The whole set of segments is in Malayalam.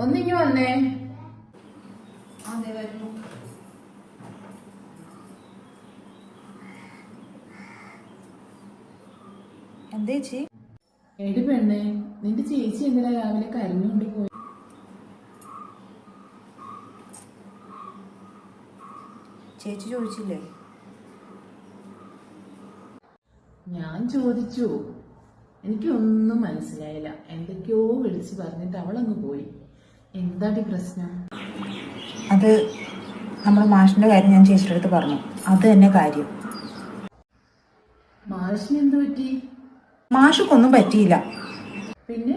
ഒന്നിങ്ങി വന്നേ അതെ വരുന്നു എന്തേച്ചി എടി പെണ്ണേ നിന്റെ ചേച്ചി എന്തിനാ രാവിലെ കരഞ്ഞുകൊണ്ട് പോയി? ചേച്ചി ചോദിച്ചില്ലേ? ഞാൻ ചോദിച്ചു. എനിക്കൊന്നും മനസ്സിലായില്ല. എന്തൊക്കെയോ വിളിച്ചു പറഞ്ഞിട്ട് അവളങ്ങ് പോയി. എന്താടി പ്രശ്നം? അത് നമ്മുടെ മാഷിന്റെ കാര്യം ഞാൻ ചേച്ചിയുടെ അടുത്ത് പറഞ്ഞു. അത് തന്നെ കാര്യം. മാഷിന് എന്ത് പറ്റി? മാഷക്കൊന്നും പറ്റിയില്ല. പിന്നെ?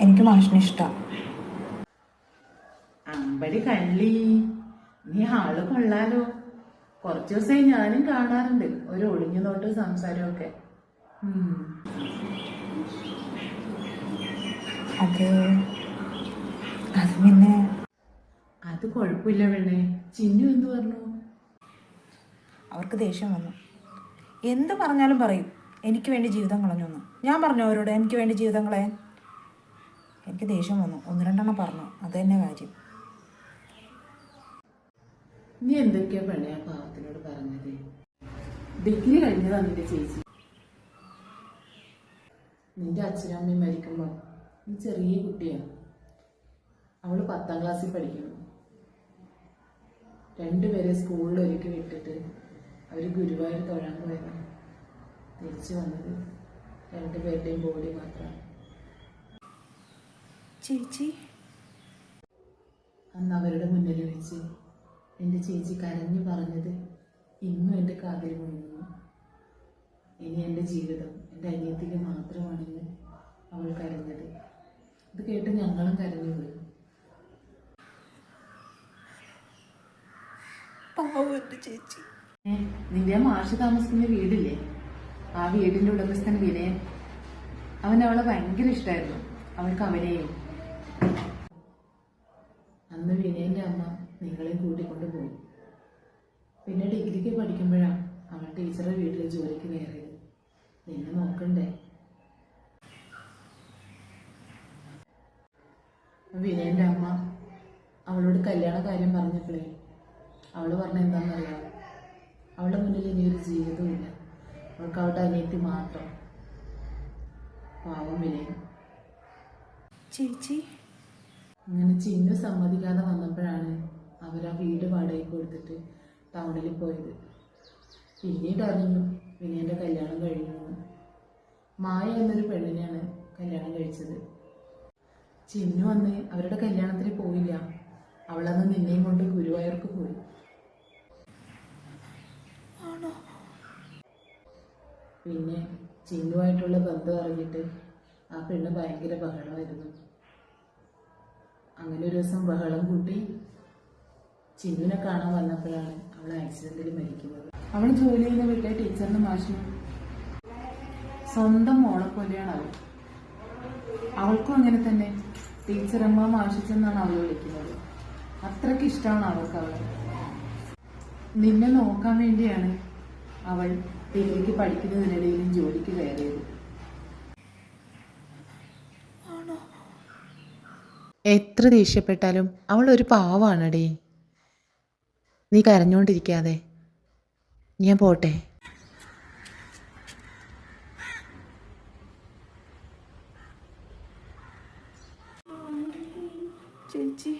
എനിക്ക് മാഷിനെ ഇഷ്ടം. അമ്പടി കള്ളി. നീ ആൾ കൊള്ളാലോ. കുറച്ചു ദിവസമായി ഞാനും കാണാറുണ്ട്. ഒരു ഒളിഞ്ഞു നോട്ട് സംസാരമൊക്കെ. അത് അത് പിന്നെ അത് കുഴപ്പമില്ല പെണ്ണെ ചിന്നു എന്ത് പറഞ്ഞു? അവർക്ക് ദേഷ്യം വന്നു. എന്ത് പറഞ്ഞാലും പറയും. എനിക്ക് വേണ്ടി ജീവിതം കളഞ്ഞു എന്ന്. ഞാൻ പറഞ്ഞു അവരോട് എനിക്ക് വേണ്ടി ജീവിതം കളയാൻ? എനിക്ക് ദേഷ്യം വന്നു. ഒന്ന് രണ്ടെണ്ണം പറഞ്ഞു. അത് തന്നെ കാര്യം. നീ എന്തൊക്കെയാ പെണ്ണെ ആ പാവത്തിനോട് പറഞ്ഞത്? ഡിഗ്രി കഴിഞ്ഞതാ നിന്റെ ചേച്ചി. നിന്റെ അച്ഛനമ്മയും മരിക്കുമ്പോ നീ ചെറിയ കുട്ടിയാ. അവൾ പത്താം ക്ലാസ്സിൽ പഠിക്കുന്നു. രണ്ടുപേരെ സ്കൂളിൽ ഒരുക്കി വിട്ടിട്ട് അവർ ഗുരുവായൂർ തൊഴാൻ പോയതാണ് തിരിച്ചു വന്നത് രണ്ടുപേരുടെയും ബോഡി മാത്രമാണ് ചേച്ചി. അന്ന് അവരുടെ മുന്നിൽ വെച്ച് എന്റെ ചേച്ചി കരഞ്ഞു പറഞ്ഞത് ഇന്നും എന്റെ കാതിൽ മുഴുകുന്നു. ഇനി എന്റെ ജീവിതം എന്റെ അനിയത്തിക്ക് മാത്രമാണെന്ന് അവൾ കരഞ്ഞത്. ഇത് കേട്ട് ഞങ്ങളും കരഞ്ഞു പോയി ചേച്ചി. ആ മാഷ് താമസിക്കുന്ന വീടില്ലേ? ആ വീടിന്റെ ഉടമസ്ഥൻ വിനയൻ. അവൻ അവളെ ഭയങ്കര ഇഷ്ടമായിരുന്നു അവൾക്ക് അവനെയും അന്ന് വിനയന്റെ അമ്മ നിങ്ങളെയും കൂട്ടിക്കൊണ്ട് പോയി പിന്നെ ഡിഗ്രിക്ക് പഠിക്കുമ്പോഴാണ് അവൾ ടീച്ചറുടെ വീട്ടിൽ ജോലിക്ക് കയറിയത്. നിന്നെ നോക്കണ്ടേ? വിനയന്റെ അമ്മ അവളോട് കല്യാണ കാര്യം പറഞ്ഞപ്പോഴേ അവൾ പറഞ്ഞ എന്താണെന്നറിയാം അവളുടെ മുന്നിൽ ഇനിയൊരു ജീവിതമില്ല അവൾക്ക് അവളുടെ അനിയത്തി മാത്രം. പാവം വിനയൻ. ചേച്ചി. അങ്ങനെ ചിന്നു സമ്മതിക്കാതെ വന്നപ്പോഴാണ് അവർ ആ വീട് വാടകയ്ക്ക് കൊടുത്തിട്ട് ടൗണിൽ പോയത്. പിന്നീട് അറിഞ്ഞു വിനയന്റെ കല്യാണം കഴിഞ്ഞു. മായ എന്നൊരു പെണ്ണിനെയാണ് കല്യാണം കഴിച്ചത്. ചിന്നു അന്ന് അവരുടെ കല്യാണത്തിന് പോയില്ല. അവളന്ന് നിന്നെയും കൊണ്ട് ഗുരുവായൂർക്ക് പോയി. പിന്നെ ചിന്നുമായിട്ടുള്ള ബന്ധം അറിഞ്ഞിട്ട് ആ പെണ്ണ് ഭയങ്കര ബഹളമായിരുന്നു. അങ്ങനെ ഒരു ദിവസം ബഹളം കൂട്ടി ചിന്നുനെ കാണാൻ വന്നപ്പോഴാണ് അവൾ ആക്സിഡന്റിൽ മരിക്കുന്നത്. അവൾ ജോലി ചെയ്യുന്ന വീട്ടിലെ ടീച്ചറിന് മാഷിനും സ്വന്തം മോളെ പോലെയാണ് അവൾ അവൾക്കും അങ്ങനെ തന്നെ. ടീച്ചറമ്മ മാഷിച്ചെന്നാണ് അവൾ വിളിക്കുന്നത്. അത്രയ്ക്ക് ഇഷ്ടമാണ് അവൾക്ക് അവളെ. നിന്നെ നോക്കാൻ വേണ്ടിയാണ് അവൾ ഡിഗ്രിക്ക് പഠിക്കുന്നതിനിടയിലും ജോലിക്ക് കയറിയത്. എത്ര ദേഷ്യപ്പെട്ടാലും അവൾ ഒരു പാവാണടി. നീ കരഞ്ഞോണ്ടിരിക്കാതെ. ഞാൻ പോട്ടെ. ചേച്ചി.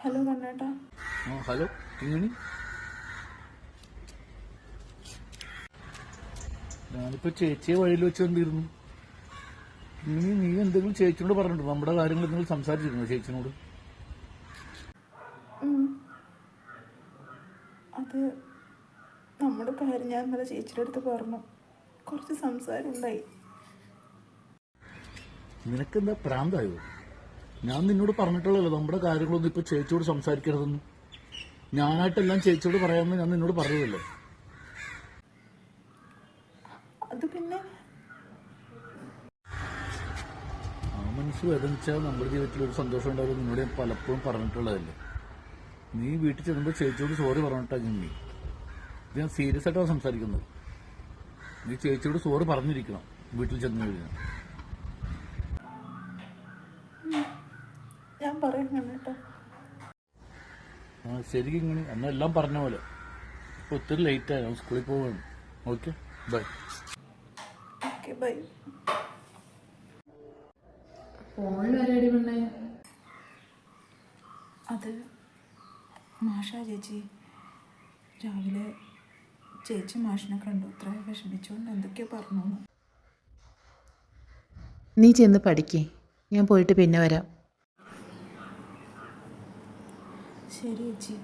ഹലോ കണ്ണേട്ടാ. ഹലോ ഞാനിപ്പോ ചേച്ചിയെ വഴിയിൽ വെച്ച് കണ്ടിരുന്നു നീ നീ എന്തെങ്കിലും ചേച്ചിനോട് പറഞ്ഞിട്ടു നമ്മുടെ കാര്യങ്ങൾ നിങ്ങൾ സംസാരിച്ചിരുന്നു ചേച്ചിനോട്? അത് നമ്മുടെ കാര്യം ഞാൻ ഇന്നലെ ചേച്ചിയുടെ അടുത്ത് പറഞ്ഞു. കുറച്ച് സംസാരം ഉണ്ടായി. നിനക്കെന്താ പ്രാന്തായോ? ഞാൻ നിന്നോട് പറഞ്ഞിട്ടുള്ളല്ലോ നമ്മുടെ കാര്യങ്ങളൊന്നും ഇപ്പൊ ചേച്ചിയോട് സംസാരിക്കരുതെന്ന്. ഞാനായിട്ടെല്ലാം ചേച്ചിയോട് പറയാമെന്ന് ഞാൻ നിന്നോട് പറഞ്ഞതല്ലേ? അത് പിന്നെ മനസ്സ് വേദനിച്ചാൽ നമ്മുടെ ജീവിതത്തിൽ ഒരു സന്തോഷം ഉണ്ടാവും നിന്നോട് ഞാൻ പലപ്പോഴും പറഞ്ഞിട്ടുള്ളതല്ലേ? നീ വീട്ടിൽ ചെന്നുമ്പോൾ ചേച്ചിയോട് സോറി പറഞ്ഞിട്ടാ നീ ഇത് ഞാൻ സീരിയസ് ആയിട്ടാണ് സംസാരിക്കുന്നത്. നീ ചേച്ചിയോട് സോറി പറഞ്ഞിരിക്കണം വീട്ടിൽ ചെന്ന് കഴിഞ്ഞാൽ ഞാൻ ആ ശരിക്കും ഇങ്ങനെ അന്ന് എല്ലാം പറഞ്ഞ പോലെ. ഇപ്പൊ ഒത്തിരി ലേറ്റ് ആയി സ്കൂളിൽ പോവാണ്. ഓക്കെ ബൈ ഓക്കെ ബൈ ഫോണിൽ വരെയടി പെണ്ണേ? അത് മാഷ ചേച്ചി. രാവിലെ ചേച്ചി മാഷിനെ കണ്ടു. അത്ര വിഷമിച്ചുകൊണ്ട് എന്തൊക്കെയോ പറഞ്ഞു. നീ ചെന്ന് പഠിക്കേ. ഞാൻ പോയിട്ട് പിന്നെ വരാം. ശരി ചേച്ചി.